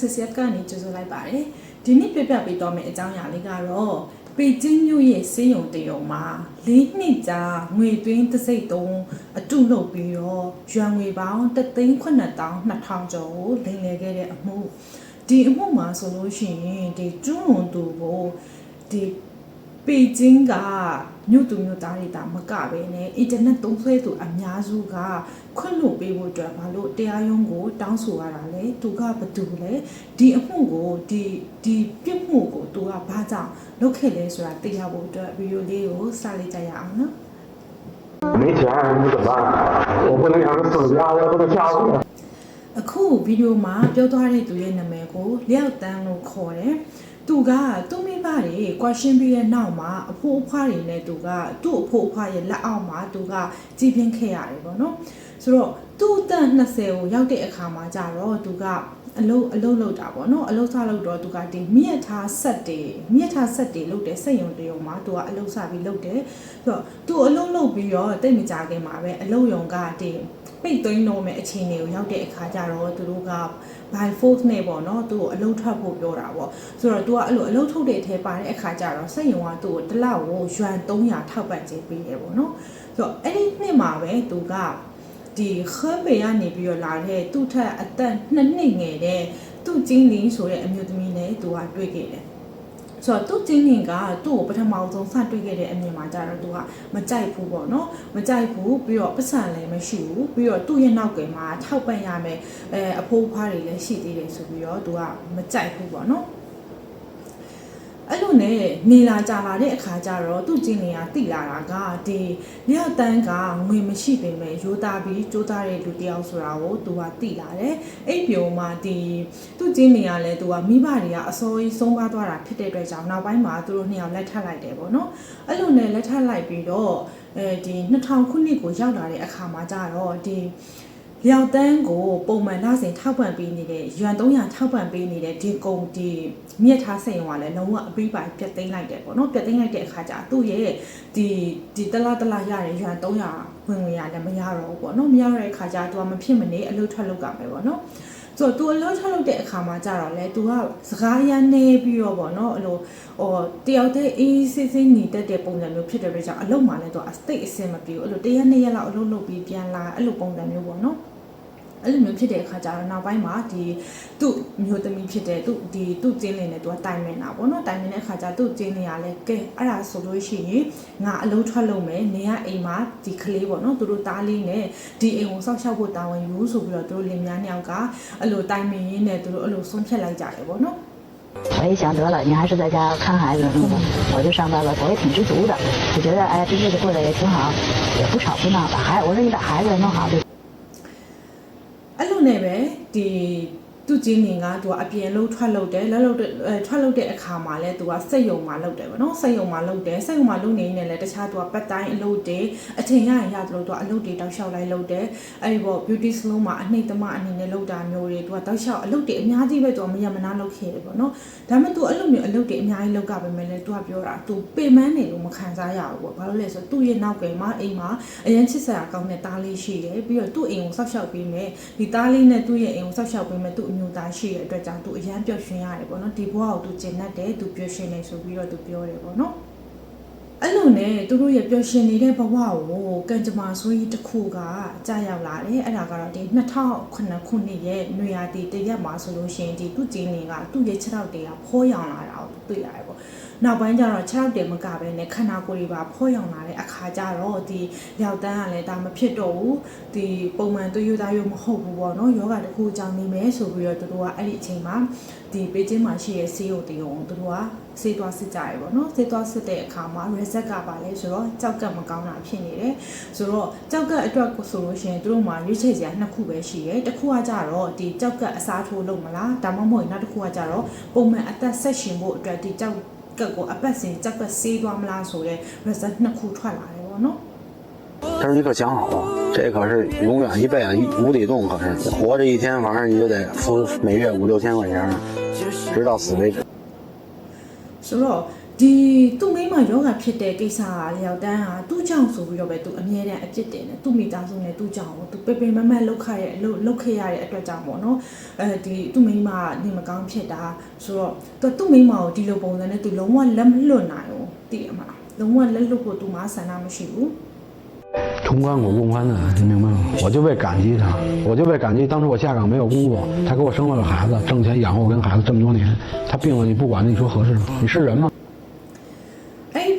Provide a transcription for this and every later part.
ဆစ်ဆက်ကနေကြိုဆိုလိုက်ပါတယ်ဒီနေ့ပြပြပေးတော့မယ့်အကြောင်းအရာလေးကတော့ပေကျင်းမြို့ရဲ့စေယုံတယုံမှာ၄နှစ်ကြာငွေသွင်းတစ်စိတ်သုံးအတုလုပ်ပြီးတော့ရွမ်ငွေပေါင်း3,900,2000ကျော်ကိုလိမ်လည်ခဲ့တဲ့အမှုဒီအမှုမှာဆိုလို့ရှိရင်ဒီကျွန်းလွန်သူကိုဒီပေကျင်းကမြို့သူမြို့သားတွေတာမကပဲနဲ့အင်တာနက်သုံးဆွဲသူအများစုက ခွင့်လို့ပေးဖို့အတွက်ဘာလို့တရားရုံးကိုတောင်းဆိုရတာလဲသူကဘာတူလဲဒီအမှုကိုဒီဒီပြစ်မှုကိုသူကဘာကြောင့်လုပ်ခဲ့လဲဆိုတာသိရဖို့အတွက်ဗီဒီယိုလေးကိုစလိုက်ကြရအောင်နော် 没钱你怎么办？我不能让人死家，我不能吓唬他。 အခုဗီဒီယိုမှာပြောသွားတဲ့သူရဲ့နာမည်ကိုလျောက်တန်းလို့ခေါ်တယ်။သူကသူ့မိဘတွေကွာရှင်းပြီးတဲ့နောက်မှာအဖိုးအဖွားတွေနဲ့သူကသူ့အဖိုးအဖွားရဲ့လက်အောက်မှာသူကကြည်ပြင်းခဲ့ရတယ်ပေါ့နော်။ ဆိုတော့သူ့အသက်20ကိုရောက်တဲ့အခါမှာကျတော့သူကအလုတ်အလုတ်လောက်တာပေါ့နော်အလုတ်ဆလောက်တော့သူကဒီမြက်ထားဆက်တွေမြက်ထားဆက်တွေလုတ်တယ်စက်ယုံတယုံမှာသူကအလုတ်ဆပြီးလုတ်တယ်ဆိုတော့သူအလုတ်လုတ်ပြီးတော့တိတ်မကြခင်မှာပဲအလုတ်ယုံကဒီပိတ်သိမ်းတော့မဲ့အခြေအနေကိုရောက်တဲ့အခါကျတော့သူတို့က by force နဲ့ပေါ့နော်သူ့ကိုအလုတ်ထွက်ဖို့ပြောတာပေါ့ဆိုတော့ तू ကအဲ့လိုအလုတ်ထုတ်တဲ့အထဲပါတဲ့အခါကျတော့စက်ယုံကသူ့ကိုတစ်လောက်ကိုယွမ်300ထောက်ပံ့ခြင်းပေးတယ်ပေါ့နော်ဆိုတော့အဲ့ဒီနှစ်မှာပဲသူက ဒီခွဲပေကနေပြီးတော့လာတဲ့သူ့ထက်အသက်နှစ်နှစ်ငယ်တဲ့သူ့ကျင်းလင်းဆိုတဲ့အမျိုးသမီးနဲ့သူကတွေ့ခဲ့တယ်ဆိုတော့သူ့ချင်းရင်ကသူ့ကိုပထမဆုံးစတွေ့ခဲ့တဲ့အမြင်မှာကျတော့သူကမကြိုက်ဘူးပေါ့နော်မကြိုက်ဘူးပြီးတော့ပတ်စံလည်းမရှိဘူးပြီးတော့သူ့ရဲ့နောက်ကွယ်မှာထောက်ပံ့ရမယ်အဲအဖိုးအဖွားတွေလည်းရှိသေးတယ်ဆိုပြီးတော့သူကမကြိုက်ဘူးပေါ့နော် အဲ့လိုနဲ့နေလာကြလာတဲ့အခါကျတော့သူ့ချင်းနေကတိလာတာကဒီလျောက်တန်းကငွေမရှိပေမဲ့ရိုးသားပြီးကြိုးစားတဲ့လူတစ်ယောက်ဆိုတာကိုသူကတိလာတယ်အဲ့ပြုံမှာဒီသူ့ချင်းနေကလည်းသူကမိဘတွေကအစိုးရဆုံးပါသွားတာဖြစ်တဲ့အတွက်ကြောင့်နောက်ပိုင်းမှာသူတို့နှစ်ယောက်လက်ထပ်လိုက်တယ်ပေါ့နော်အဲ့လိုနဲ့လက်ထပ်လိုက်ပြီးတော့အဲဒီ2000ခုနှစ်ကိုရောက်လာတဲ့အခါမှာကျတော့ဒီ လျောက်တန်းကိုပုံမှန်လာစဉ်ထောက်ပံ့ပေးနေတဲ့ရွမ်300ထောက်ပံ့ပေးနေတဲ့ဒီကုံဒီမြက်ထားစိန်ကလည်းလုံးဝအပိပိုင်ပြတ်သိမ်းလိုက်တယ်ပေါ့နော်ပြတ်သိမ်းလိုက်တဲ့အခါကျသူ့ရဲ့ဒီဒီတလားတလားရတဲ့ရွမ်300ဝင်ဝင်ရလည်းမရတော့ဘူးပေါ့နော်မရတော့တဲ့အခါကျသူကမဖြစ်မနေအလုပ်ထွက်လုပ်ကြမယ်ပေါ့နော်ဆိုတော့ तू အလုပ်ထွက်လုပ်တဲ့အခါမှာကြတော့လေ तू ကစကားရမ်းနေပြီးတော့ပေါ့နော်အဲ့လိုဟိုတယောက်တည်းအေးစစ်စစ်နေတတ်တဲ့ပုံစံမျိုးဖြစ်တဲ့အတွက်ကြောင့်အလုပ်မှလည်း तू အစိတ်အစင်မပြေဘူးအဲ့လိုတရက်နှစ်ရက်လောက်အလုပ်လုပ်ပြီးပြန်လာအဲ့လိုပုံစံမျိုးပေါ့နော် အဲ့လိုမျိုးဖြစ်တဲ့အခါကျတော့နောက်ပိုင်းမှာဒီသူ့မျိုးသမီးဖြစ်တဲ့သူ့ဒီသူ့ကျင်းလင်းနဲ့သူကတိုင်မင်တာပေါ့နော်တိုင်မင်တဲ့အခါကျသူ့ကျင်းလင်းကလည်းကဲအဲ့ဒါဆိုလို့ရှိရင်ငါအလုံးထွက်လို့မယ်နေရအိမ်မှာဒီကလေးပေါ့နော်သူတို့သားလေးနဲ့ဒီအိမ်ကိုစောက်ရှောက်ဖို့တာဝန်ယူဆိုပြီးတော့သူတို့လင်မယားနှစ်ယောက်ကအဲ့လိုတိုင်မင်ရင်းနဲ့သူတို့အဲ့လိုဆုံးဖြတ်လိုက်ကြတယ်ပေါ့နော် 我也想得了，你还是在家看孩子什么的，我就上班了，我也挺知足的，就觉得哎，这日子过得也挺好，也不吵不闹，把孩，我说你把孩子弄好就 အဲ့လိုနဲ့ပဲဒီ သူ့ကျင်းနေကသူကအပြင်လုံးထွက်လို့တယ်လက်လို့အဲထွက်လို့တဲ့အခါမှာလဲသူကစက်ယုံမှာလုပ်တယ်ဗောနော်စက်ယုံမှာလုပ်တယ်စက်ယုံမှာလုပ်နေနေလဲတခြားသူကပတ်တိုင်းအလုပ်တွေအချိန်ရရင်ရတယ်လို့သူကအလုပ်တွေတောက်လျှောက်လိုက်လုပ်တယ်အဲ့ဒီပေါ့ beauty salon မှာအနှိမ့်သမအနေနဲ့လုပ်တာမျိုးတွေသူကတောက်လျှောက်အလုပ်တွေအများကြီးပဲသူကမရမနာလုပ်ခဲ့တယ်ဗောနော်ဒါပေမဲ့သူအဲ့လိုမျိုးအလုပ်တွေအများကြီးလုပ်ကြပါမယ်လဲသူကပြောတာသူပေမန်းနေလို့မခံစားရဘူးပေါ့ဘာလို့လဲဆိုတော့သူ့ရဲ့နောက်ကွယ်မှာအိမ်မှာအရင်ချစ်စရာကောင်းတဲ့သားလေးရှိတယ်ပြီးတော့သူ့အိမ်ကိုဆောက်ရှောက်ပေးမယ်ဒီသားလေးနဲ့သူ့ရဲ့အိမ်ကိုဆောက်ရှောက်ပေးမယ်သူ့အမျိုးသားရှိတဲ့အတွက်ကြောင့်သူအရန်ပျော်ရွှင်ရတယ်ပေါ့နော်ဒီဘဝကိုသူကျင်တတ်တယ်သူပျော်ရွှင်နေဆိုပြီးတော့သူပြောတယ်ပေါ့နော်အဲ့လိုနဲ့သူတို့ရဲ့ပျော်ရွှင်နေတဲ့ဘဝကိုကံကြမ္မာဆိုကြီးတစ်ခုကကြာရောက်လာတယ်အဲ့ဒါကတော့ဒီ2009ခုနှစ်ရဲ့နွေရာသီတရက်မှာဆိုလို့ရှိရင်ဒီသူ့ကျင်းနေကသူ့ရဲ့ခြေထောက်တွေကဖောရောင်လာတာကိုတွေ့ရတယ်ပေါ့ နောက်ပိုင်းကျတော့ခြေထောက်တွေမကပဲနဲ့ခန္ဓာကိုယ်တွေပါဖောရောင်လာတဲ့အခါကျတော့ဒီရောက်တန်းကလည်းဒါမဖြစ်တော့ဘူးဒီပုံမှန်သွေးရိုးသားရိုးမဟုတ်ဘူးပေါ့နော်ယောဂတစ်ခုကြောင့်နေမယ်ဆိုပြီးတော့သူတို့ကအဲ့ဒီအချိန်မှာဒီပေကျင်းမှာရှိတဲ့ဆေးရုံတရုံကိုသူတို့ကဆေးသွားစစ်ကြရပေါ့နော်ဆေးသွားစစ်တဲ့အခါမှာ reset ကပါလဲဆိုတော့ကြောက်ကတ်မကောင်းတာဖြစ်နေတယ်ဆိုတော့ကြောက်ကတ်အတွက်ကိုဆိုလို့ရှိရင်သူတို့မှာရွေးချယ်စရာနှစ်ခုပဲရှိတယ်တစ်ခုကကြတော့ဒီကြောက်ကတ်အစားထိုးလုပ်မလားဒါမှမဟုတ်ရင်နောက်တစ်ခုကကြတော့ပုံမှန်အသက်ဆက်ရှင်ဖို့အတွက်ဒီကြောက် ကတ်ကိုအပတ်စဉ်ကြောက်ကတ်ဆေးသွားမလားဆိုတဲ့ result နှစ်ခုထွက်လာတယ်ပေါ့နော် 他说：“你可想好了，这可是永远一辈子无底洞，可是活着一天，反正你就得付每月五六千块钱，直到死为止。” ဆိုတော့ ဒီသူ့မိန်းမယောဂဖြစ်တဲ့ကိစ္စကလျောက်တန်းဟာသူ့ကြောင့်ဆိုပြီးတော့ပဲသူအမြဲတမ်းအပြစ်တင်တယ်သူ့မိသားစုနဲ့သူ့ကြောင့်ကိုသူပေပေမမတ်လောက်ခရရဲ့လောက်လောက်ခဲ့ရတဲ့အတွက်ကြောင့်ပေါ့နော်အဲဒီသူ့မိန်းမနေမကောင်းဖြစ်တာဆိုတော့သူသူ့မိန်းမကိုဒီလိုပုံစံနဲ့သူလုံးဝလက်မလွတ်နိုင်ဘူးသိရမလားလုံးဝလက်လွတ်ဖို့သူမှဆန္ဒမရှိဘူး 冲关我公关的，你明白吗？我就为感激他，我就为感激当时我下岗没有工作，他给我生了个孩子，挣钱养活我跟孩子这么多年。他病了你不管，你说合适吗？你是人吗？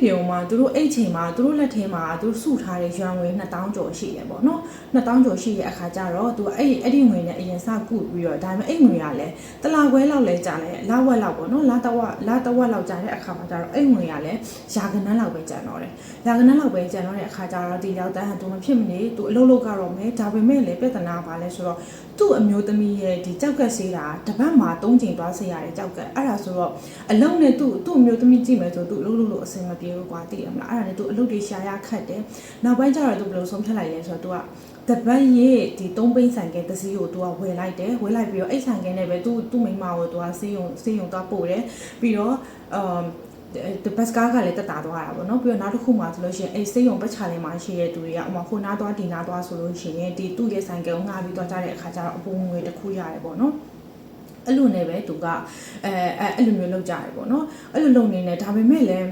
အဲ့ဒီပြုံမှာသူတို့အဲ့ချိန်မှာသူတို့လက်ထဲမှာသူတို့စုထားတဲ့ရွှံငွေ2000ကျော်ရှိတယ်ပေါ့နော်2000ကျော်ရှိရဲ့အခါကျတော့သူအဲ့ဒီအဲ့ဒီငွေနဲ့အရင်စကုပြီးတော့ဒါပေမဲ့အဲ့ငွေကလည်းတလာခွဲလောက်လဲကြာလဲလာဝက်လောက်ပေါ့နော်လာတဝက်လာတဝက်လောက်ကြာတဲ့အခါမှာကျတော့အဲ့ငွေကလည်းယာကနန်းလောက်ပဲကျန်တော့တယ်ယာကနန်းလောက်ပဲကျန်တော့တဲ့အခါကျတော့ဒီရောက်တန်းဟာသူမဖြစ်မနေသူအလုပ်လုပ်ကတော့မယ်ဒါပေမဲ့လည်းပြဿနာပါလဲဆိုတော့သူ့အမျိုးသမီးရဲ့ဒီကြောက်ကက်ဆေးတာတပတ်မှာ၃ချိန်သွားစေရတယ်ကြောက်ကက်အဲ့ဒါဆိုတော့အလုံးနဲ့သူ့သူ့အမျိုးသမီးကြည့်မယ်ဆိုသူအလုပ်လုပ်လို့အဆင်မပြေဘူးကွာသိရမလားအဲ့ဒါနဲ့သူအလုပ်တွေရှာရခတ်တယ်နောက်ပိုင်းကျတော့သူဘယ်လိုဆုံးဖြတ်လိုက်လဲဆိုတော့သူကတပတ်ရဲ့ဒီသုံးပိန်းဆိုင်ကဲတစ်စီးကိုသူကဝယ်လိုက်တယ်ဝယ်လိုက်ပြီးတော့အဲ့ဆိုင်ကဲနဲ့ပဲသူ့သူ့မိန်းမကိုသူကစေးရုံစေးရုံသွားပို့တယ်ပြီးတော့အမ်ဒီဘတ်ကားကလည်းတက်တာသွားတာပေါ့နော်ပြီးတော့နောက်တစ်ခုမှဆိုလို့ရှိရင်အဲ့စိတ်ယုံပတ်ချလေးမှာရှိတဲ့သူတွေကဥမာခိုနာသွားဒီနာသွားဆိုလို့ရှိရင်ဒီသူ့ရဲ့ဆိုင်ကယ်ကိုငှားပြီးသွားကြတဲ့အခါကျတော့အပုံငွေတစ်ခုရတယ်ပေါ့နော်အဲ့လိုနဲ့ပဲသူကအဲအဲအဲ့လိုမျိုးလုပ်ကြတယ်ပေါ့နော်အဲ့လိုလုပ်နေနေဒါပေမဲ့လည်း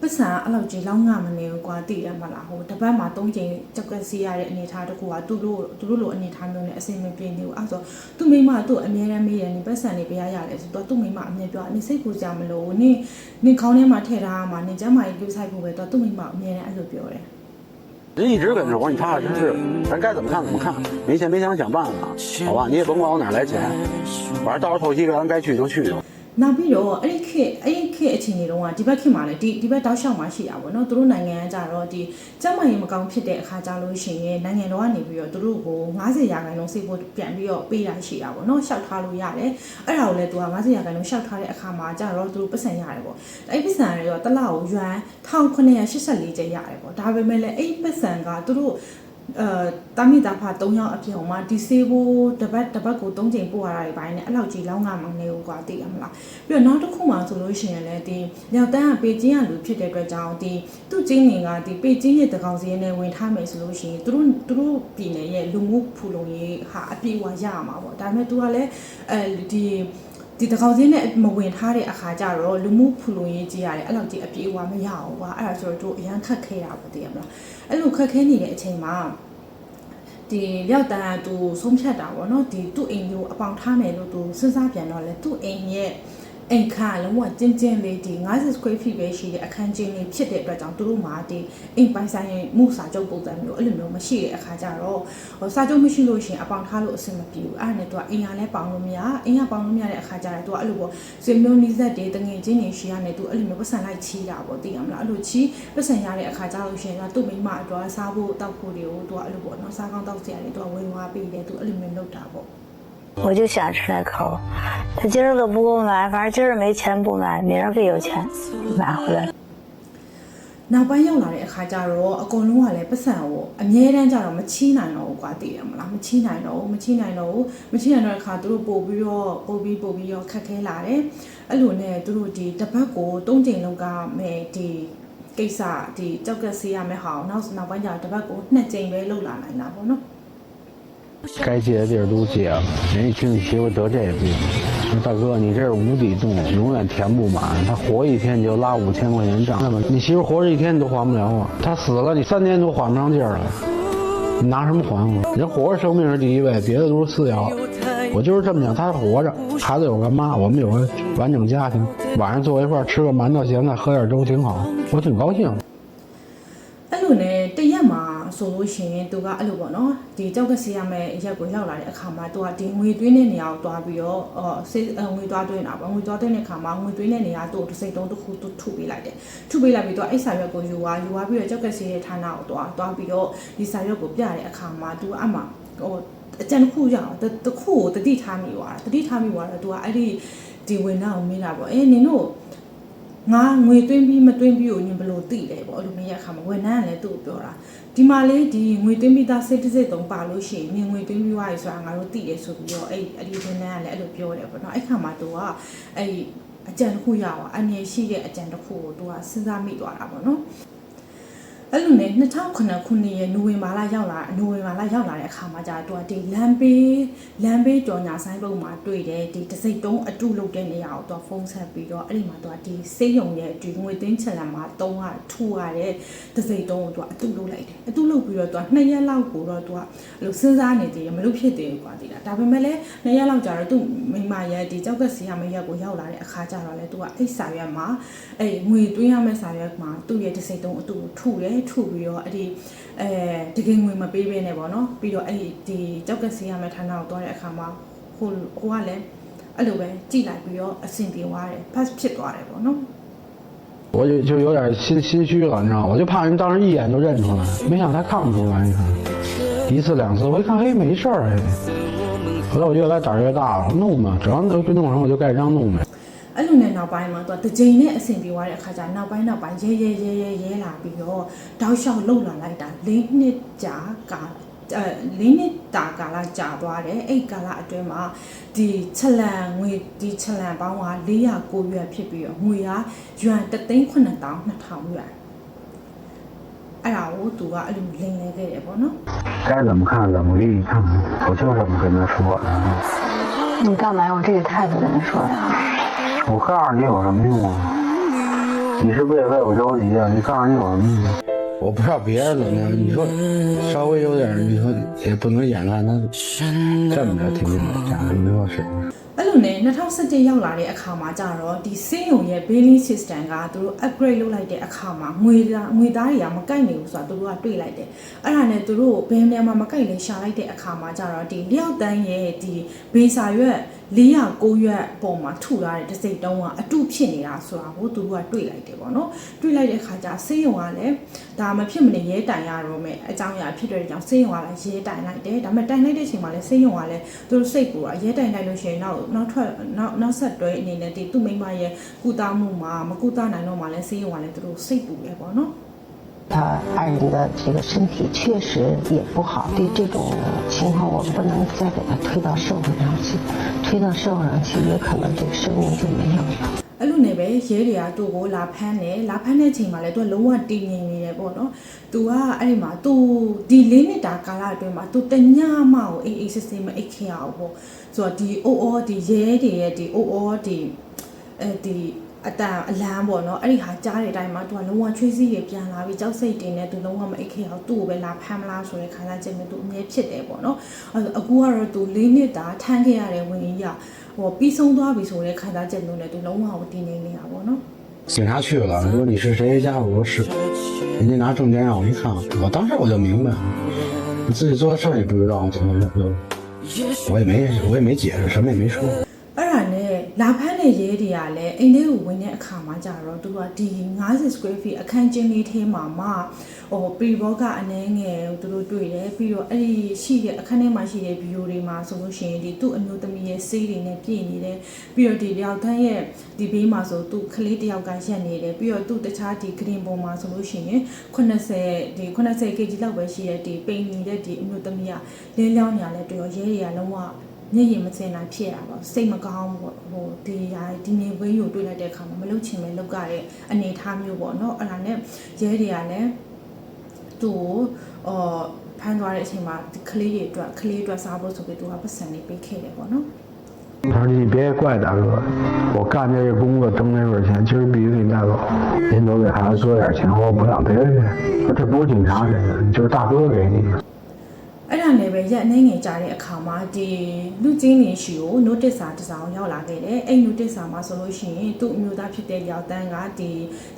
ပတ်စံအဲ့လောက်ကြီးလောက်ငါမနေဘူးကွာသိရမလားဟိုတပတ်မှာ၃ချိန်ကြောက်ကစီရတဲ့အနေအထားတစ်ခုကသူတို့သူတို့လိုအနေအထားမျိုးနဲ့အဆင်မပြေနေဘူးအဲ့ဆိုသူမိမသူ့အမြဲတမ်းမေးတယ်နေပတ်စံနေပြရရတယ်ဆိုတော့သူ့မိမအမြဲပြောနေစိတ်ကိုကြမလို့နေနေခေါင်းထဲမှာထည့်ထားမှာနေကျမကြီးပြုဆိုင်ဖို့ပဲတော့သူ့မိမအမြဲတမ်းအဲ့လိုပြောတယ် 人一直跟着我，你踏踏实实，咱该怎么看怎么看，没钱没钱想办法，好吧？你也甭管我哪来钱，反正到时候透析咱该去就去就。 နောက်ပြီးတော့အဲ့ဒီခေတ်အဲ့ဒီခေတ်အချိန်တွေတုန်းကဒီဘက်ခေတ်မှာလည်းဒီဒီဘက်တောက်လျှောက်မှာရှိတာပေါ့နော်သူတို့နိုင်ငံကကြတော့ဒီကျမကြီးမကောင်းဖြစ်တဲ့အခါကြလို့ရှိရင်နိုင်ငံတော်ကနေပြီးတော့သူတို့ကို90ရာခိုင်နှုန်းစေဖို့ပြန်ပြီးတော့ပေးတာရှိတာပေါ့နော်ရှောက်ထားလို့ရတယ်အဲ့ဒါကိုလည်းသူက90ရာခိုင်နှုန်းရှောက်ထားတဲ့အခါမှာကြတော့သူတို့ပတ်စံရတယ်ပေါ့အဲ့ဒီပတ်စံတွေတော့တစ်လောက်ကိုယွမ်1984ကျပ်ရတယ်ပေါ့ဒါပေမဲ့လည်းအဲ့ဒီပတ်စံကသူတို့ အဲတာမီတာဖာ3ယောက်အပြင်မှာဒီဆေးဖို့တပတ်တပတ်ကို3ချိန်ပို့ရတာတွေပိုင်းနဲ့အဲ့လောက်ကြီးလောင်းငါမနေဘူးကွာသိရမလားပြီးတော့နောက်တစ်ခုမှဆိုလို့ရှိရင်လည်းဒီညောက်တန်းကပေကျင်းရလူဖြစ်တဲ့အတွက်ကြောင့်ဒီသူ့ကျင်းငင်ကဒီပေကျင်းရဲ့တကောင်စီနဲ့ဝင်ထားမယ်ဆိုလို့ရှိရင်သူတို့သူတို့ပြည်နယ်ရဲ့လူမှုဖူလုံရေးဟာအပြည့်အဝရရမှာပေါ့ဒါပေမဲ့ तू ကလည်းအဲဒီ ဒီတကောင်စင်းနဲ့မဝင်ထားတဲ့အခါကျတော့လူမှုဖူလုံရေးကြီးရတယ်အဲ့လောက်ကြီးအပြေးအဝမရအောင်ကွာအဲ့ဒါဆိုတော့တို့အရန်ခက်ခဲတာပေါ့တည်ရမလားအဲ့လိုခက်ခဲနေတဲ့အချိန်မှာဒီရောက်တန်းကသူဆုံးဖြတ်တာပေါ့နော်ဒီသူ့အိမ်ကိုအပေါင်ထားမယ်လို့သူစဉ်းစားပြန်တော့လေသူ့အိမ်ရဲ့ အိမ်ခါလုံးဝကျင်းကျင်းလေးဒီ90 square feet ပဲရှိတဲ့အခန်းကျင်းလေးဖြစ်တဲ့အတွက်ကြောင့်သူတို့မှာဒီအိမ်ပိုင်ဆိုင်မှုစာချုပ်ပုံစံမျိုးအဲ့လိုမျိုးမရှိတဲ့အခါကျတော့ဟိုစာချုပ်မရှိလို့ရှိရင်အပေါင်ထားလို့အဆင်မပြေဘူးအဲ့ဒါနဲ့သူကအိမ်ကလည်းပေါင်လို့မရအိမ်ကပေါင်လို့မရတဲ့အခါကျတော့သူကအဲ့လိုပေါ့ဆွေမျိုးနီးစပ်တွေတငယ်ချင်းတွေရှိရနေသူအဲ့လိုမျိုးပတ်စံလိုက်ချီးတာပေါ့သိရမလားအဲ့လိုချီးပတ်စံရတဲ့အခါကျလို့ရှိရင်သူ့မိမအတွက်စားဖို့တောက်ဖို့တွေကိုသူကအဲ့လိုပေါ့နော်စားကောင်းတောက်စရာတွေသူကဝင်သွားပြီးတယ်သူအဲ့လိုမျိုးလုပ်တာပေါ့ 我就想吃那口，他今儿个不给我买，反正今儿没钱不买，明儿个有钱买回来。 နောက်ပိုင်းရောက်လာတဲ့အခါကျတော့အကုန်လုံးကလည်းပတ်စံကိုအမြဲတမ်းကြတော့မချီးနိုင်တော့ဘူးကွာတည်ရမလားမချီးနိုင်တော့ဘူးမချီးနိုင်တော့ဘူးမချီးနိုင်တော့တဲ့အခါသူတို့ပို့ပြီးတော့ပို့ပြီးပို့ပြီးတော့ခက်ခဲလာတယ်အဲ့လိုနဲ့သူတို့ဒီတစ်ပတ်ကို၃ချိန်လောက်ကမဲ့ဒီကိစ္စဒီကြောက်ကဆေးရမယ်ဟောင်းနောက်နောက်ပိုင်းကျတော့တစ်ပတ်ကို2ချိန်ပဲလောက်လာနိုင်တာပေါ့နော် 该借的地儿都借了。人家听你媳妇得这个病，说：“大哥，你这是无底洞，永远填不满。他活一天你就拉五千块钱账，那么你媳妇活着一天你都还不了啊。他死了，你三天都还不上劲儿了，你拿什么还我？人活着，生命是第一位，别的都是次要。我就是这么想。他还活着，孩子有个妈，我们有个完整家庭，晚上坐一块儿吃个馒头咸菜，喝点粥，挺好，我挺高兴。哎呦，那…… ဆိုလို့ရှိရင်သူကအဲ့လိုပေါ့နော်ဒီကြောက်ကစီရမယ်အရက်ကိုရောက်လာတဲ့အခါမှာသူကဒီငွေသွင်းတဲ့နေရာကိုတွားပြီးတော့အော်စေငွေတွားသွင်းတာပေါ့ငွေတွားသွင်းတဲ့အခါမှာငွေသွင်းတဲ့နေရာသူ့တစ်စိတ်တုံးတစ်ခုသူထုပေးလိုက်တယ်ထုပေးလိုက်ပြီးတော့အဲ့စာရွက်ကိုယူသွားယူသွားပြီးတော့ကြောက်ကစီရဲ့ဌာနကိုတွားတွားပြီးတော့ဒီစာရွက်ကိုပြတဲ့အခါမှာသူကအမှဟိုအကြံတစ်ခုရအောင်တစ်ခုကိုတတိထားမိသွားတာတတိထားမိသွားတော့သူကအဲ့ဒီဒီဝင်နာကိုမေးတာပေါ့အေးနင်တို့ငါငွေသွင်းပြီးမသွင်းပြီးကိုညင်ဘလို့တိတယ်ပေါ့အဲ့လိုမျိုးရခါမှာဝန်ထမ်းကလည်းသူ့ကိုပြောတာ ဒီမှာလေဒီငွေသွင်းပြီးသားစိတ်တစ်စိတ်တုံးပါလို့ရှိရင်မြင်ငွေသွင်းပြီးွားရဆိုတာငါတို့တိတယ်ဆိုပြီးတော့အဲ့အဲ့ဒီဝန်ထမ်းကလည်းအဲ့လိုပြောတယ်ပေါ့နော်အဲ့ခါမှာသူကအဲ့အကြံတစ်ခုရအောင်အနေရှိတဲ့အကြံတစ်ခုကိုသူကစဉ်းစားမိသွားတာပေါ့နော် အဲ့လိုနဲ့2009ခုနှစ်ရဲ့နိုဝင်ဘာလရောက်လာနိုဝင်ဘာလရောက်လာတဲ့အခါမှာကြာသူကဒီလမ်းပေးလမ်းပေးကြော်ညာဆိုင်ပုံမှာတွေ့တယ်ဒီတစိတ်တုံးအတုလုပ်တဲ့နေရာကိုသူကဖုန်းဆက်ပြီးတော့အဲ့ဒီမှာသူကဒီစေးရုံရဲ့ဒီငွေသိန်းချက်လန်မှာတုံးကထူရတဲ့တစိတ်တုံးကိုသူကအတုလုပ်လိုက်တယ်အတုလုပ်ပြီးတော့သူကနှစ်ရက်လောက်ကိုတော့သူကအဲ့လိုစဉ်းစားနေသေးတယ်မလို့ဖြစ်သေးဘူးကွာဒီလားဒါပေမဲ့လည်းနှစ်ရက်လောက်ကြာတော့သူမိမရဲ့ဒီကြောက်ကစီရမရက်ကိုရောက်လာတဲ့အခါကျတော့လေသူကအဲ့စာရွက်မှာအဲ့ငွေသွင်းရမယ့်စာရွက်မှာသူ့ရဲ့တစိတ်တုံးအတုကိုထုတယ်ထုပြီးတော့အဲ့ဒီအဲတကယ်ငွေမပေးဘဲနဲ့ပေါ့နော်ပြီးတော့အဲ့ဒီကြောက်ကစီရမယ့်ဌာနကိုသွားတဲ့အခါမှာဟိုဟိုကလည်းအဲ့လိုပဲကြည့်လိုက်ပြီးတော့အဆင်ပြေသွားတယ် pass ဖြစ်သွားတယ်ပေါ့နော် 我就就有点心心虚了，你知道吗？我就怕人当时一眼就认出来，没想到他看不出来，你看，一次两次，我一看，哎，没事儿，哎。后来我就越来胆儿越大了，弄吧，只要能弄上，我就盖章弄呗。 အဲ့လိုနဲ့နောက်ပိုင်းမှာသူကတစ်ကြိမ်နဲ့အဆင်ပြေသွားတဲ့အခါကျနောက်ပိုင်းနောက်ပိုင်းရဲရဲရဲရဲရဲလာပြီးတော့တောက်လျှောက်လှုပ်လာလိုက်တာ၄နှစ်ကြာကာအဲ၄နှစ်တာကာလကြာသွားတယ်အဲ့ကာလအတွင်းမှာဒီချက်လန်ငွေဒီချက်လန်ပေါင်းက409ရွက်ဖြစ်ပြီးတော့ငွေကယွမ်3,900,2000ရွက်အဲ့ဒါကိုသူကအဲ့လိုလိမ်လဲခဲ့တယ်ပေါ့နော် 该怎么看怎么给你看看，我就这么跟他说的。你干嘛用这个态度跟他说呀？ 我告诉你有什么用啊？你是不是也为我着急啊？你告诉你有什么用？我不知道别人怎么样，你说稍微有点，你说也不能掩盖他这么着挺挺假的，你说是不是？ အဲ့လိုနဲ့2017ရောက်လာတဲ့အခါမှာကြတော့ဒီစင်းယုံရဲ့ billing system ကသူတို့ upgrade လုပ်လိုက်တဲ့အခါမှာငွေသားငွေသားတွေကမကိုက်နေဘူးဆိုတာသူတို့ကတွေ့လိုက်တယ်အဲ့ဒါနဲ့သူတို့ဘယ်နေရာမှာမကိုက်လဲရှာလိုက်တဲ့အခါမှာကြတော့ဒီလျောက်တန်းရဲ့ဒီဘေးစာရွက် 409ရွက်ပုံမှာထုထားတဲ့တစ်စိတ်တုံးကအတုဖြစ်နေတာဆိုတာကိုသူတို့ကတွေ့လိုက်တယ်ပေါ့နော်တွေ့လိုက်တဲ့အခါကျစေးယုံကလည်းဒါမဖြစ်မနေရဲတိုင်ရတော့မယ်အကြောင်းအရာဖြစ်တဲ့ကြောင့်စေးယုံကလည်းရဲတိုင်လိုက်တယ်ဒါပေမဲ့တိုင်လိုက်တဲ့အချိန်မှာလည်းစေးယုံကလည်းသူတို့စိတ်ပူတာရဲတိုင်လိုက်လို့ရှိရင်နောက်နောက်ထွက်နောက်နောက်ဆက်တွဲအနေနဲ့ဒီသူ့မိန်းမရဲ့ကုသမှုမှာမကုသနိုင်တော့မှလည်းစေးယုံကလည်းသူတို့စိတ်ပူပဲပေါ့နော် 他爱人的这个身体确实也不好，对这种情况我不能再给他推到社会上去，推到社会上去也可能这个生命就没有了。 အဲ့လိုနဲ့ပဲရဲတွေကသူ့ကိုလာဖမ်းတယ်လာဖမ်းတဲ့ချိန်မှာလည်းသူကလုံးဝတည်ငြိမ်နေတယ်ပေါ့နော်သူကအဲ့ဒီမှာသူဒီလေးနှစ်တာကာလအတွင်းမှာသူတညမှကိုအိတ်အိတ်စစ်စစ်မအိတ်ခဲ့ရအောင်ပေါ့ဆိုတော့ဒီအိုအိုဒီရဲတွေရဲ့ဒီအိုအိုဒီအဲဒီ အတန်အလန်းပေါ့နော်အဲ့ဒီဟာကြားတဲ့အတိုင်းမှာသူကလုံးဝချွေးစည်းရပြန်လာပြီးကြောက်စိတ်တင်နေသူလုံးဝမအိတ်ခဲ့အောင်သူ့ကိုပဲလာဖမ်းမလားဆိုတဲ့ခါစားချက်မျိုးသူအမြဲဖြစ်တယ်ပေါ့နော်အဲ့ဒါအခုကတော့သူလေးနှစ်တာထမ်းခဲ့ရတဲ့ဝင်ကြီးကဟိုပြီးဆုံးသွားပြီဆိုတဲ့ခါစားချက်မျိုးနဲ့သူလုံးဝကိုတင်းနေနေတာပေါ့နော် 警察去了，说你是谁谁家，我说是，人家拿证件让我一看，我当时我就明白了，你自己做的事儿也不知道，我就我也没我也没解释，什么也没说。 အဲ့ဒါနဲ့လာဖမ်းတဲ့ရဲတွေကလည်းအိမ်ထဲကိုဝင်တဲ့အခါမှာကြတော့သူကဒီ90 square feet အခန်းကျင်းလေးထဲမှာမှဟိုပရီဘောကအနေငယ်ကိုသူတို့တွေ့တယ်ပြီးတော့အဲ့ဒီရှိတဲ့အခန်းထဲမှာရှိတဲ့ဗီဒီယိုတွေမှာဆိုလို့ရှိရင်ဒီသူ့အမျိုးသမီးရဲ့ဆေးတွေနဲ့ပြည့်နေတယ်ပြီးတော့ဒီတယောက်တန်းရဲ့ဒီဘေးမှာဆိုသူကလေးတယောက်ကရက်နေတယ်ပြီးတော့သူ့တခြားဒီဂရင်ပုံမှာဆိုလို့ရှိရင်80ဒီ80 kg လောက်ပဲရှိတဲ့ဒီပိန်နေတဲ့ဒီအမျိုးသမီးကလင်းလျောင်းညာလဲတွေ့ရောရဲတွေကလုံးဝ မျက်ရည်မစင်နိုင်ဖြစ်ရပါဘူးစိတ်မကောင်းဘူးပေါ့ဟိုဒီဟာဒီနေဝင်းကိုတွေ့လိုက်တဲ့အခါမှာမလုတ်ချင်ပဲလုတ်ကြတဲ့အနေအထားမျိုးပေါ့နော်အဲ့ဒါနဲ့ရဲတွေကလည်းသူ့ကိုအော်ဖမ်းသွားတဲ့အချိန်မှာဒီကလေးတွေအတွက်ကလေးအတွက်စားဖို့ဆိုပြီးသူကပတ်စံလေးပေးခဲ့တယ်ပေါ့နော် 他说：“你别怪大哥，我干这个工作挣这份钱，其实必须得你带走。您都给孩子做点钱，我不想别别，说这不是警察给的，就是大哥给你的。 အဲ့ဒါနဲ့ပဲရက်အနေငယ်ကြတဲ့အခါမှာဒီလူချင်းနေရှိကို notice စာတစ်စောင်ရောက်လာခဲ့တယ်အဲ့ notice စာမှာဆိုလို့ရှိရင်သူ့အမျိုးသားဖြစ်တဲ့ယောက်တန်းကဒီ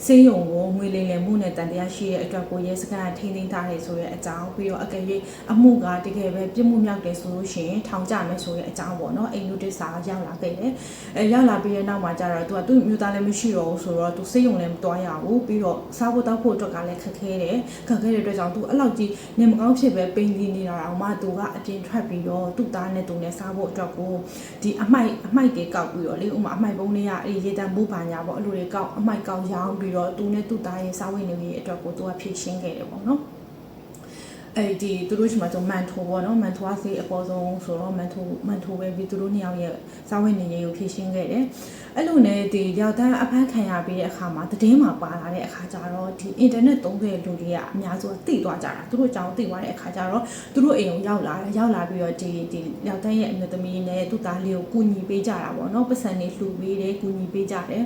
စေးရုံကိုငွေလိမ်လည်မှုနဲ့တန်တရားရှိတဲ့အတွက်ကိုရဲစခန်းကထိန်းသိမ်းထားတယ်ဆိုတဲ့အကြောင်းပြီးတော့အကယ်၍အမှုကတကယ်ပဲပြစ်မှုမြောက်တယ်ဆိုလို့ရှိရင်ထောင်ကျမယ်ဆိုတဲ့အကြောင်းပေါ့နော်အဲ့ notice စာကရောက်လာခဲ့တယ်အဲရောက်လာပြီးတဲ့နောက်မှာကျတော့သူကသူ့အမျိုးသားလည်းမရှိတော့ဘူးဆိုတော့သူစေးရုံလည်းမသွားရဘူးပြီးတော့စားဖို့တောက်ဖို့အတွက်ကလည်းခက်ခဲတယ်ခက်ခဲတဲ့အတွက်ကြောင့်သူအဲ့လောက်ကြီးနေမကောင်းဖြစ်ပဲပိန်နေနေတာတော့မှသူကအပြင်ထွက်ပြီးတော့သူ့သားနဲ့သူနဲ့စားဖို့အတွက်ကိုဒီအမိုက်အမိုက်တွေကောက်ပြီးတော့လေဥမာအမိုက်ပုံးတွေကအဲ့ဒီရေတံမိုးပါညာပေါ့အဲ့လိုတွေကောက်အမိုက်ကောက်ရောင်းပြီးတော့သူနဲ့သူ့သားရဲ့စားဝတ်နေရေးအတွက်ကိုသူကဖြည့်ရှင်းခဲ့တယ်ပေါ့နော် အဲ့ဒီသူတို့ရှိမှဆိုမန်ထိုပေါ့နော်မန်ထိုကစေးအပေါ်ဆုံးဆိုတော့မန်ထိုမန်ထိုပဲပြီးသူတို့နှစ်ယောက်ရဲ့စာဝင်နေရေးကိုဖြည့်ရှင်းခဲ့တယ်အဲ့လိုနဲ့ဒီယောက်ျားအဖမ်းခံရပြီးတဲ့အခါမှာသတင်းမှာပါလာတဲ့အခါကျတော့ဒီအင်တာနက်သုံးတဲ့လူတွေကအများစုသိသွားကြတာသူတို့အကြောင်းသိသွားတဲ့အခါကျတော့သူတို့အိမ်ကိုရောက်လာတယ်ရောက်လာပြီးတော့ဒီဒီယောက်ျားရဲ့အမျိုးသမီးနဲ့သူ့သားလေးကိုကူညီပေးကြတာပေါ့နော်ပတ်စံတွေလှူပေးတယ်ကူညီပေးကြတယ်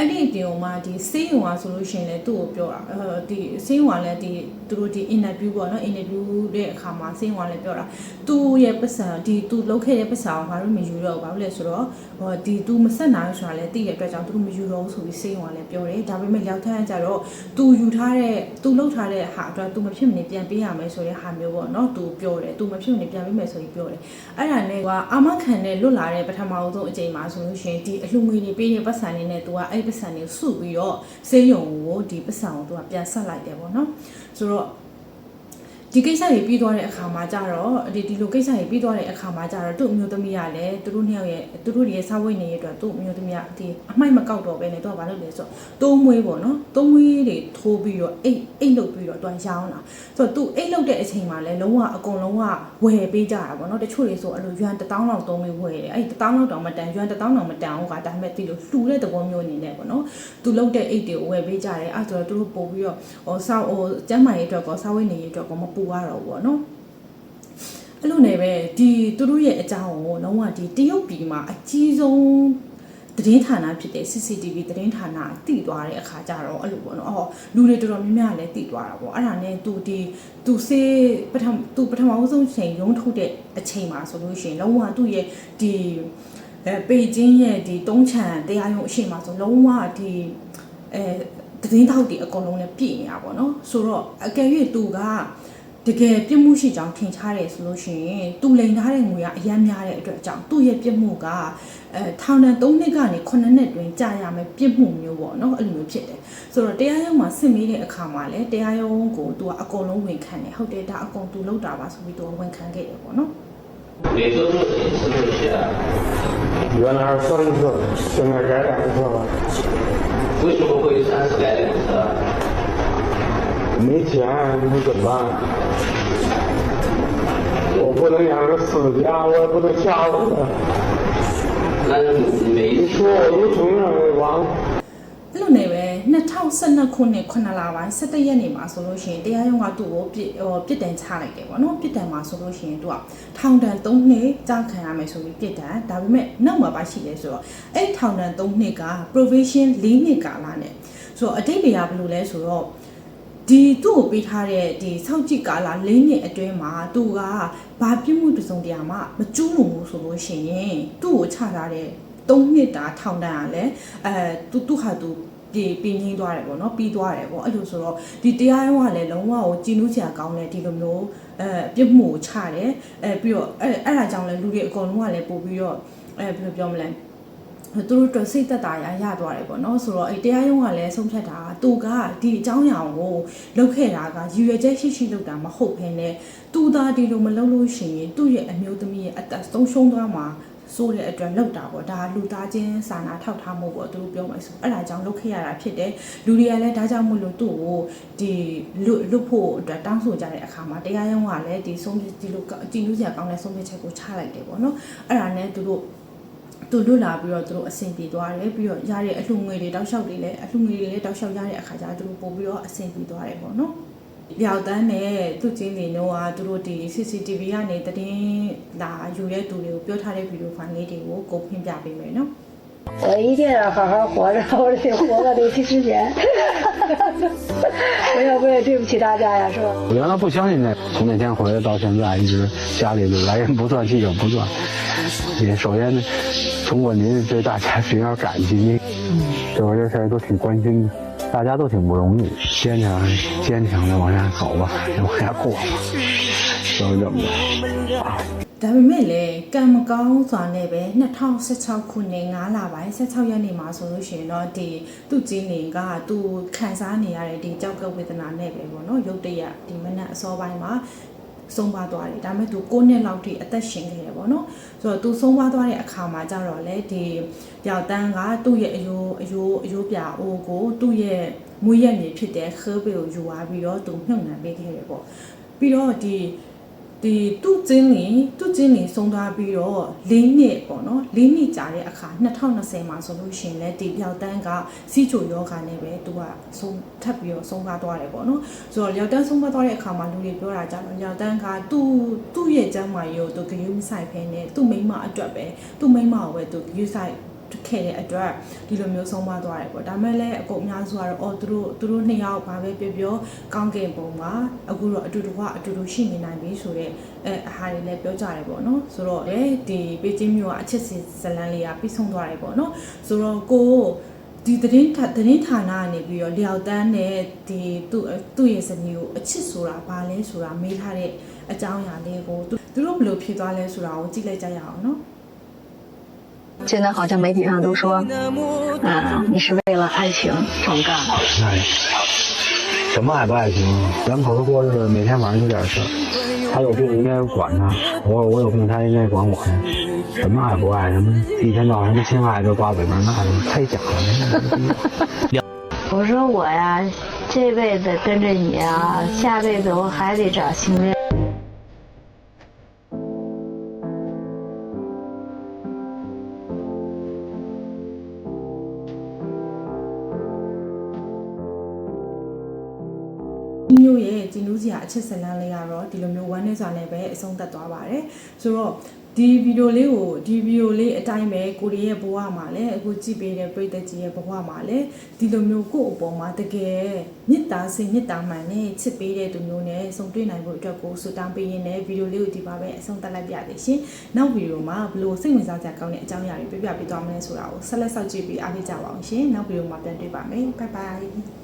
အဲ့ဒီအပြင်မှာဒီစေးရုံကဆိုလို့ရှိရင်လည်းသူ့ကိုပြောတာအဲဒီစေးရုံကလည်းဒီသူတို့ဒီ interview ပေါ့နော် interview တဲ့အခါမှာစေးရုံကလည်းပြောတာသူ့ရဲ့ပတ်စံဒီသူလုပ်ခဲ့တဲ့ပတ်စံကိုငါတို့မယူတော့ဘူးဘာလို့လဲဆိုတော့ဟောဒီသူမဆက်နိုင်ဆိုတာလည်းသိတဲ့အတွက်ကြောင့်သူတို့မယူတော့ဘူးဆိုပြီးစေးရုံကလည်းပြောတယ်ဒါပေမဲ့ရောက်ထမ်းကကြတော့သူယူထားတဲ့သူလုပ်ထားတဲ့ဟာအတွက်သူမဖြစ်မနေပြန်ပေးရမယ်ဆိုတဲ့ဟာမျိုးပေါ့နော်သူပြောတယ်သူမဖြစ်မနေပြန်ပေးမယ်ဆိုပြီးပြောတယ်အဲ့ဒါနဲ့ကအာမခံနဲ့လွတ်လာတဲ့ပထမဆုံးအချိန်မှာဆိုလို့ရှိရင်ဒီအလှငွေတွေပေးတဲ့ပတ်စံတွေနဲ့သူကအဲ့ပတ်စံတွေစုပြီးတော့စေးရုံကိုဒီပတ်စံကိုသူကပြန်ဆက်လိုက်တယ်ပေါ့နော်ဆိုတော့ ဒီကိစ္စတွေပြီးသွားတဲ့အခါမှာကြတော့ဒီဒီလိုကိစ္စတွေပြီးသွားတဲ့အခါမှာကြတော့သူ့အမျိုးသမီးကလည်းသူတို့နှစ်ယောက်ရဲ့သူတို့ရဲ့စာဝတ်နေရေးအတွက်သူ့အမျိုးသမီးကဒီအမိုက်မကောက်တော့ပဲနဲ့သူကဘာလုပ်လဲဆိုတော့တိုးမွေးပေါ့နော်တိုးမွေးတွေထိုးပြီးတော့အိတ်အိတ်လုပ်ပြီးတော့သူကရောင်းတာဆိုတော့သူအိတ်လုပ်တဲ့အချိန်မှာလည်းလုံးဝအကုန်လုံးကဝယ်ပေးကြတာပေါ့နော်တချို့တွေဆိုအဲ့လိုရွမ်တစ်တောင်းလောက်သုံးပြီးဝယ်တယ်အဲ့ဒီတစ်တောင်းလောက်တောင်မတန်ရွမ်တစ်တောင်းတောင်မတန်အောင်ကဒါပေမဲ့ဒီလိုလှူတဲ့သဘောမျိုးအနေနဲ့ပေါ့နော်သူလုပ်တဲ့အိတ်တွေကိုဝယ်ပေးကြတယ်အဲ့ဆိုတော့သူတို့ပို့ပြီးတော့ဟိုစောက်ဟိုကျမ်းမာရေးအတွက်ကောစာဝတ်နေရေးအတွက်ကောမပူရတော့ဘူးပေါ့နော်အဲ့လိုနဲ့ပဲဒီသူတို့ရဲ့အကြောင်းကိုလုံးဝဒီတရုတ်ပြည်မှာအကြီးဆုံးသတင်းဌာနဖြစ်တဲ့ CCTV သတင်းဌာနတည်သွားတဲ့အခါကျတော့အဲ့လိုပေါ့နော်အော်လူတွေတော်တော်များများလည်းတည်သွားတာပေါ့အဲ့ဒါနဲ့သူဒီသူစေးပထမသူပထမဆုံးချိန်ရုံးထုတ်တဲ့အချိန်မှာဆိုလို့ရှိရင်လုံးဝသူ့ရဲ့ဒီအဲပေကျင်းရဲ့ဒီတုံးချံတရားရုံးအရှိန်မှာဆိုလုံးဝဒီအဲသတင်းထောက်တွေအကုန်လုံးလည်းပြည်နေတာပေါ့နော်ဆိုတော့အကယ်၍သူက တကယ်ပြစ်မှုရှိကြောင်းထင်ရှားတယ်ဆိုလို့ရှိရင်သူလိန်ထားတဲ့ငွေကအရမ်းများတဲ့အတွက်ကြောင့်သူ့ရဲ့ပြစ်မှုကအဲထောင်ဒဏ်3နှစ်ကနေ9နှစ်တွင်ကြာရမယ်ပြစ်မှုမျိုးပေါ့နော်အဲ့လိုမျိုးဖြစ်တယ်ဆိုတော့တရားရုံးမှာစစ်မေးတဲ့အခါမှာလည်းတရားရုံးကိုသူကအကုန်လုံးဝန်ခံတယ်ဟုတ်တယ်ဒါအကုန်သူလုပ်တာပါဆိုပြီးသူကဝန်ခံခဲ့တယ်ပေါ့နော် وانا هصرف سنة قاعدة في الصلاة وش هو كويس أنا قاعدة في الصلاة Митями два. Опыта я рассудила, подучала. Еще лучше вам. လို့နေပဲ2012ခုနှစ်9လပိုင်း17ရက်နေ့မှာဆိုလို့ရှိရင်တရားရုံးကသူ့ကိုပြစ်ဟိုပြစ်ဒဏ်ချလိုက်တယ်ပေါ့နော်ပြစ်ဒဏ်မှာဆိုလို့ရှိရင်သူကထောင်ဒဏ်3နှစ်ကြာခံရမယ်ဆိုပြီးပြစ်ဒဏ်ဒါပေမဲ့နောက်မှာပါရှိတယ်ဆိုတော့အဲ့ထောင်ဒဏ်3နှစ်က provision 4နှစ်ကာလနဲ့ဆိုတော့အတိတ်တွေကဘယ်လိုလဲဆိုတော့ ဒီသူ့ကိုပေးထားတဲ့ဒီစောက်ကြည့်ကာလ၄နှစ်အတွင်းမှာသူကဘာပြစ်မှုတစ်စုံတရာမှမကျူးလွန်ဘူးဆိုလို့ရှိရင်သူ့ကိုချထားတဲ့၃နှစ်တာထောင်ဒဏ်ကလည်းအဲသူသူဟာသူပြေပြင်းရင်းသွားတယ်ပေါ့နော်ပြီးသွားတယ်ပေါ့အဲ့လိုဆိုတော့ဒီတရားရုံးကလည်းလုံးဝကိုကြည်နူးစရာကောင်းတယ်ဒီလိုမျိုးအဲပြစ်မှုကိုချတယ်အဲပြီးတော့အဲအဲ့ဒါကြောင့်လည်းလူတွေအကုန်လုံးကလည်းပို့ပြီးတော့အဲဘယ်လိုပြောမလဲ သူတို့တို့စိတ်သက်သာရရသွားတယ်ပေါ့နော်ဆိုတော့အဲတရားရုံးကလည်းဆုံးဖြတ်တာကသူကဒီအကြောင်းအရာကိုလုပ်ခဲ့တာကရည်ရွယ်ချက်ရှိရှိလုပ်တာမဟုတ်ဘဲနဲ့သူသာဒီလိုမလုပ်လို့ရှိရင်သူ့ရဲ့အမျိုးသမီးရဲ့အသက်ဆုံးရှုံးသွားမှာဆိုတဲ့အတွက်လောက်တာပေါ့ဒါလူသားချင်းစာနာထောက်ထားမှုပေါ့သူတို့ပြောမှဆိုအဲ့ဒါကြောင့်လုပ်ခဲ့ရတာဖြစ်တယ်လူတွေကလည်းဒါကြောင့်မို့လို့သူ့ကိုဒီလွတ်လွတ်ဖို့အတွက်တောင်းဆိုကြတဲ့အခါမှာတရားရုံးကလည်းဒီဆုံးဒီလိုကြည်နူးစရာကောင်းတဲ့ဆုံးဖြတ်ချက်ကိုချလိုက်တယ်ပေါ့နော်အဲ့ဒါနဲ့သူတို့ သူလွတ်လာပြီးတော့သူတို့အဆင်ပြေသွားတယ်ပြီးတော့ရတဲ့အလှငွေတွေတောက်လျှောက်တွေလည်းအလှငွေတွေလည်းတောက်လျှောက်ရတဲ့အခါကျတော့သူတို့ပို့ပြီးတော့အဆင်ပြေသွားတယ်ပေါ့နော်ရောက်တန်းနဲ့သူချင်းတွေတော့ကသူတို့ဒီ CCTV ကနေတည်င်းလာယူရဲသူတွေကိုပြောထားတဲ့ဗီဒီယိုဖိုင်လေးတွေကိုကိုဖွင့်ပြပေးမယ်နော် 我一定要好好活着，我得活到六七十年。我要不也对不起大家呀，是吧？我原来不相信那，从那天回来到现在，一直家里来人不断，去者不断。也首先呢，通过您对大家比较感激，对我这事儿都挺关心的，大家都挺不容易，坚强坚强的往下走吧，往下过吧，就是这么着。 ဒါပေမဲ့လည်းကံမကောင်းစွာနဲ့ပဲ2016ခုနှစ်9လပိုင်း16ရက်နေ့မှာဆိုလို့ရှိရင်တော့ဒီသူ့ကြီးနေကသူခံစားနေရတဲ့ဒီကြောက်ကဝေဒနာနဲ့ပဲပေါ့နော်ရုတ်တရက်ဒီမနက်အစောပိုင်းမှာဆုံးပါသွားတယ်ဒါပေမဲ့သူ9နှစ်လောက်ထိအသက်ရှင်ခဲ့တယ်ပေါ့နော်ဆိုတော့သူဆုံးပါသွားတဲ့အခါမှာကျတော့လေဒီပြောက်တန်းကသူ့ရဲ့အယိုးအယိုးအယိုးပြအိုးကိုသူ့ရဲ့မွေးရက်မြေဖြစ်တဲ့ခဲဘေကိုယူသွားပြီးတော့သူမြုပ်နှံပေးခဲ့တယ်ပေါ့ပြီးတော့ဒီ ဒီသူ့ကျင်းလင်သူ့ကျင်းလင်ဆုံးသွားပြီးတော့၄နှစ်ပေါ့နော်၄နှစ်ကြာတဲ့အခါ2020မှာဆိုလို့ရှိရင်လည်းဒီလျောက်တန်းကစီချိုယောဂါနဲ့ပဲသူကဆုံးထပ်ပြီးတော့ဆုံးသွားသွားတယ်ပေါ့နော်ဆိုတော့လျောက်တန်းဆုံးသွားသွားတဲ့အခါမှာလူတွေပြောတာကြတော့လျောက်တန်းကသူ့သူ့ရဲ့ကျမ်းမာရေးကိုသူဂရုမစိုက်ဖ ೇನೆ သူ့မိန်းမအတွက်ပဲသူ့မိန်းမကိုပဲသူဂရုစိုက် ခဲ့တဲ့အတွက်ဒီလိုမျိုးဆုံးမသွားတယ်ပေါ့ဒါမဲ့လည်းအကုန်အများစုကတော့အော်သူတို့သူတို့နှစ်ယောက်ဘာပဲပြောပြောကောင်းကင်ပုံမှာအခုတော့အတူတူကအတူတူရှိနေနိုင်ပြီဆိုတော့အဲအဟာတွေလည်းပြောကြတယ်ပေါ့နော်ဆိုတော့လေဒီပေချင်းမျိုးကအချစ်စင်ဇလန်းလေးကပြီးဆုံးသွားတယ်ပေါ့နော်ဆိုတော့ကိုဒီသတင်းထသတင်းဌာနကနေပြီးတော့လျောက်တန်းနဲ့ဒီသူ့သူ့ရဲ့ဇနီးကိုအချစ်ဆိုတာဘာလဲဆိုတာမေးထားတဲ့အကြောင်းအရာလေးကိုသူသူတို့ဘယ်လိုဖြစ်သွားလဲဆိုတာကိုကြည့်လိုက်ကြရအောင်နော် 现在好像媒体上都说，啊，你是为了爱情壮干。哎，什么爱不爱情？两口子过日子，每天晚上有点事儿。他有病应该管他，我我有病他应该管我呀。什么爱不爱？什么一天到晚什么亲爱就挂嘴边，那太假了。我说我呀，这辈子跟着你啊，下辈子我还得找新恋。 ကျင်းလူစရာအချစ်စလန်းလေးကတော့ဒီလိုမျိုးဝမ်းနည်းစွာနဲ့ပဲအဆုံးသတ်သွားပါတယ်ဆိုတော့ဒီဗီဒီယိုလေးကိုဒီဗီဒီယိုလေးအတိုင်းပဲကိုရီးရဲ့ဘဝမှာလည်းအခုကြည့်ပေးတဲ့ပြည်သက်ကြီးရဲ့ဘဝမှာလည်းဒီလိုမျိုးကိုယ့်အပေါ်မှာတကယ်မေတ္တာစိတ်မေတ္တာမှန်နဲ့ချစ်ပေးတဲ့သူမျိုးနဲ့ဆုံတွေ့နိုင်ဖို့အတွက်ကိုဆုတောင်းပေးရင်းနဲ့ဗီဒီယိုလေးကိုဒီပါပဲအဆုံးသတ်လိုက်ပြသေးရှင်နောက်ဗီဒီယိုမှာဘလို့စိတ်ဝင်စားစရာကောင်းတဲ့အကြောင်းအရာတွေပြပြပေးသွားမယ်ဆိုတာကိုဆက်လက်စောင့်ကြည့်ပြီးအားပေးကြပါအောင်ရှင်နောက်ဗီဒီယိုမှာပြန်တွေ့ပါမယ်ဘိုင်ဘိုင်